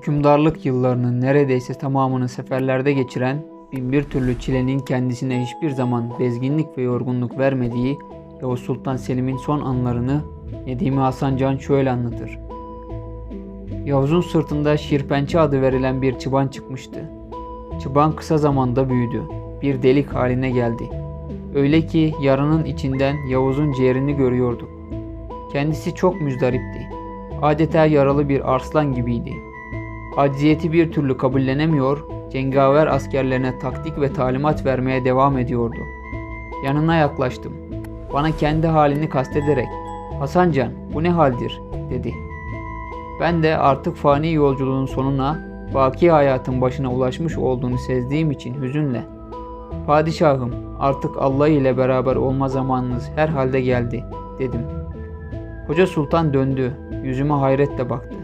Hükümdarlık yıllarının neredeyse tamamını seferlerde geçiren, binbir türlü çilenin kendisine hiçbir zaman bezginlik ve yorgunluk vermediği Yavuz Sultan Selim'in son anlarını Nedimi Hasan Can şöyle anlatır. Yavuz'un sırtında şirpençe adı verilen bir çıban çıkmıştı. Çıban kısa zamanda büyüdü. Bir delik haline geldi. Öyle ki yaranın içinden Yavuz'un ciğerini görüyorduk. Kendisi çok müzdaripti. Adeta yaralı bir arslan gibiydi. Acziyeti bir türlü kabullenemiyor, cengaver askerlerine taktik ve talimat vermeye devam ediyordu. Yanına yaklaştım. Bana kendi halini kastederek, Hasancan bu ne haldir dedi. Ben de artık fani yolculuğun sonuna, baki hayatın başına ulaşmış olduğunu sezdiğim için hüzünle, Padişahım artık Allah ile beraber olma zamanınız herhalde geldi dedim. Hoca Sultan döndü, yüzüme hayretle baktı.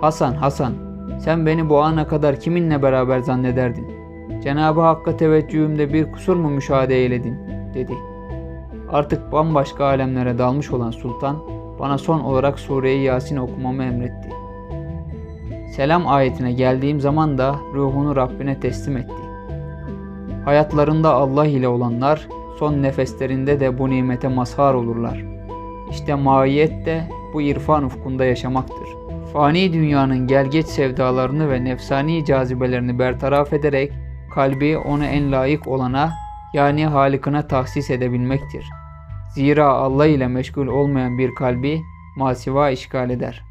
Hasan, Hasan, sen beni bu ana kadar kiminle beraber zannederdin? Cenab-ı Hakk'a teveccühümde bir kusur mu müşahede eyledin? dedi. Artık bambaşka alemlere dalmış olan sultan bana son olarak Sure-i Yasin okumamı emretti. Selam ayetine geldiğim zaman da ruhunu Rabbine teslim etti. Hayatlarında Allah ile olanlar son nefeslerinde de bu nimete mazhar olurlar. İşte mahiyet de bu irfan ufkunda yaşamaktır. Fani dünyanın gelgeç sevdalarını ve nefsani cazibelerini bertaraf ederek kalbi ona en layık olana yani Halık'ına tahsis edebilmektir. Zira Allah ile meşgul olmayan bir kalbi masiva işgal eder.''